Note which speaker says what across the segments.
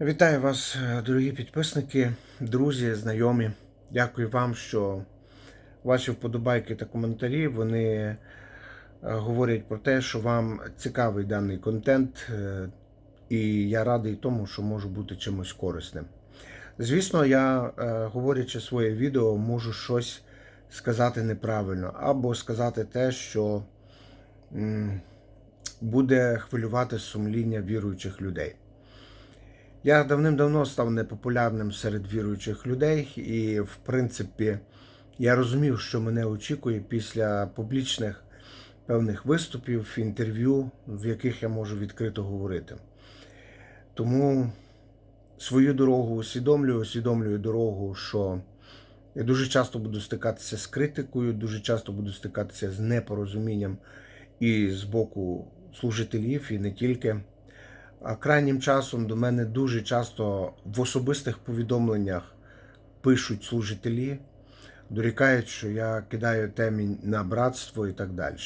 Speaker 1: Вітаю вас, дорогі підписники, друзі, знайомі. Дякую вам, що ваші вподобайки та коментарі вони е, говорять про те, що вам цікавий даний контент, е, і я радий тому, що можу бути чимось корисним. Звісно, я, е, говорячи своє відео, можу щось сказати неправильно, або сказати те, що буде хвилювати сумління віруючих людей. Я давним-давно став непопулярним серед віруючих людей, і, в принципі, я розумів, що мене очікує після публічних певних виступів, інтерв'ю, в яких я можу відкрито говорити. Тому свою дорогу усвідомлюю, усвідомлюю дорогу, що я дуже часто буду стикатися з критикою, дуже часто буду стикатися з непорозумінням і з боку служителів, і не тільки. Крайнім часом до мене дуже часто в особистих повідомленнях пишуть служителі, дорікають, що я кидаю темінь на братство і так далі.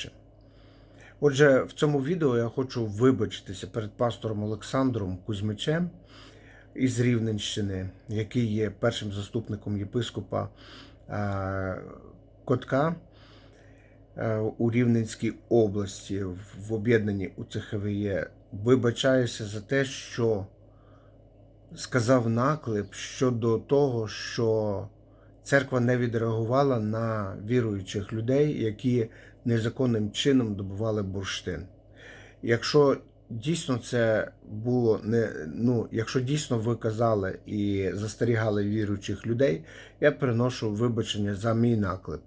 Speaker 1: Отже, в цьому відео я хочу вибачитися перед пастором Олександром Кузьмичем із Рівненщини, який є першим заступником єпископа Котка у Рівненській області в об'єднанні УЦХВЄ. Вибачаюся за те, що сказав наклеп щодо того, що церква не відреагувала на віруючих людей, які незаконним чином добували бурштин. Якщо дійсно це було не ну, якщо дійсно ви казали і застерігали віруючих людей, я приношу вибачення за мій наклеп.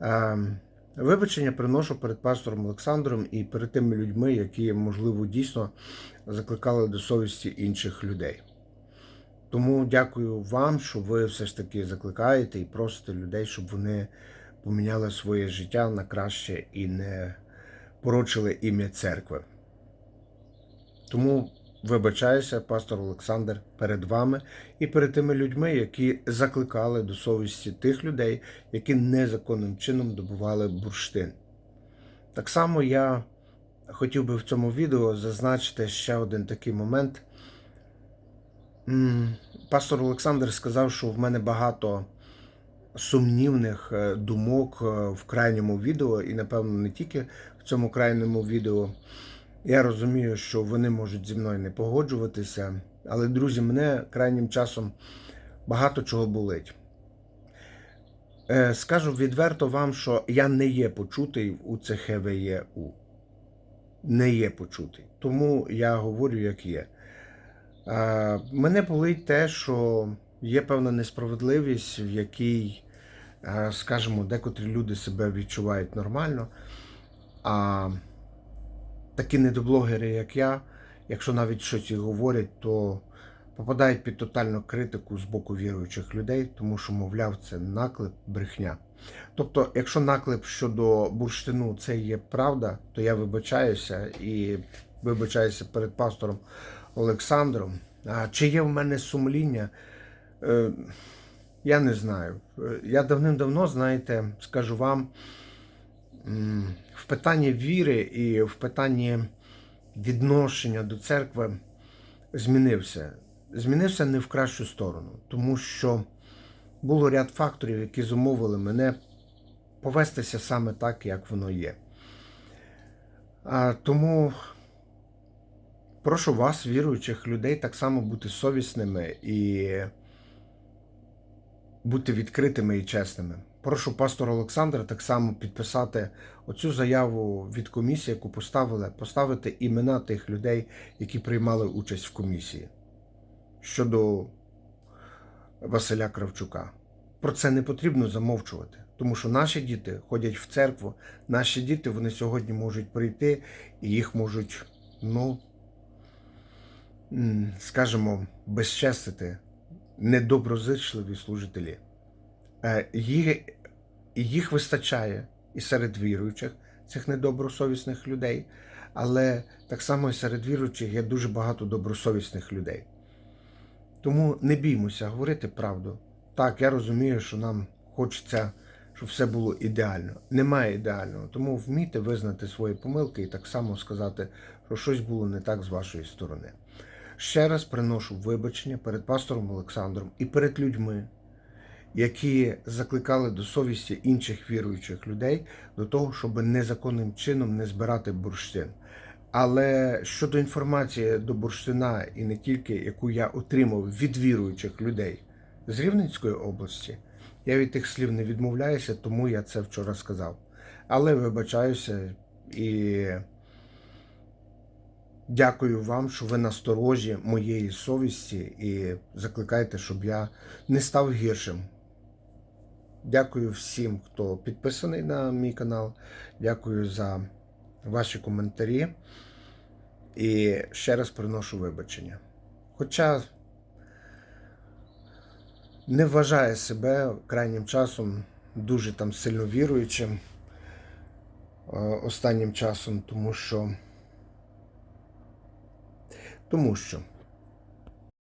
Speaker 1: Ем, Вибачення приношу перед пастором Олександром і перед тими людьми, які, можливо, дійсно закликали до совісті інших людей. Тому дякую вам, що ви все ж таки закликаєте і просите людей, щоб вони поміняли своє життя на краще і не порочили ім'я церкви. Тому вибачаюся, пастор Олександр, перед вами і перед тими людьми, які закликали до совісті тих людей, які незаконним чином добували бурштин. Так само я хотів би в цьому відео зазначити ще один такий момент. Пастор Олександр сказав, що в мене багато сумнівних е, думок е, в крайньому відео, і, напевно, не тільки в цьому крайньому відео. Я розумію, що вони можуть зі мною не погоджуватися, але, друзі, мене крайнім часом багато чого болить. Е, Скажу відверто вам, що я не є почутий у ЦХВЄУ. Не є почутий. Тому я говорю, як є. Мене болить те, що є певна несправедливість, в якій, е, скажімо, декотрі люди себе відчувають нормально. А такі недоблогери, як я, якщо навіть щось і говорять, то попадають під тотальну критику з боку віруючих людей, тому що, мовляв, це наклеп, брехня. Тобто, якщо наклеп щодо бурштину це є правда, то я вибачаюся і вибачаюся перед пастором Олександром. А чи є в мене сумління? Е, Я не знаю. Е, Я давним-давно, знаєте, скажу вам, в питанні віри і в питанні відношення до церкви змінився. Змінився не в кращу сторону, тому що було ряд факторів, які зумовили мене повестися саме так, як воно є. А, Тому прошу вас, віруючих людей, так само бути совісними і бути відкритими і чесними. Прошу пастора Олександра так само підписати оцю заяву від комісії, яку поставили, поставити імена тих людей, які приймали участь в комісії щодо Василя Кравчука. Про це не потрібно замовчувати, тому що наші діти ходять в церкву, наші діти вони сьогодні можуть прийти і їх можуть, ну, скажімо, безчестити недоброзичливі служителі. Е, Їх, їх вистачає і серед віруючих, цих недобросовісних людей, але так само і серед віруючих є дуже багато добросовісних людей. Тому не біймося говорити правду. Так, я розумію, що нам хочеться, щоб все було ідеально. Немає ідеального. Тому вмійте визнати свої помилки і так само сказати, що щось було не так з вашої сторони. Ще раз приношу вибачення перед пастором Олександром і перед людьми, які закликали до совісті інших віруючих людей до того, щоб незаконним чином не збирати бурштин. Але щодо інформації до бурштина і не тільки, яку я отримав від віруючих людей з Рівненської області, я від тих слів не відмовляюся, тому я це вчора сказав. Але вибачаюся і дякую вам, що ви насторожі моєї совісті і закликаєте, щоб я не став гіршим. Дякую всім, хто підписаний на мій канал. Дякую за ваші коментарі. І ще раз приношу вибачення. Хоча не вважає себе крайнім часом дуже там сильно віруючим е, останнім часом, тому що. Тому що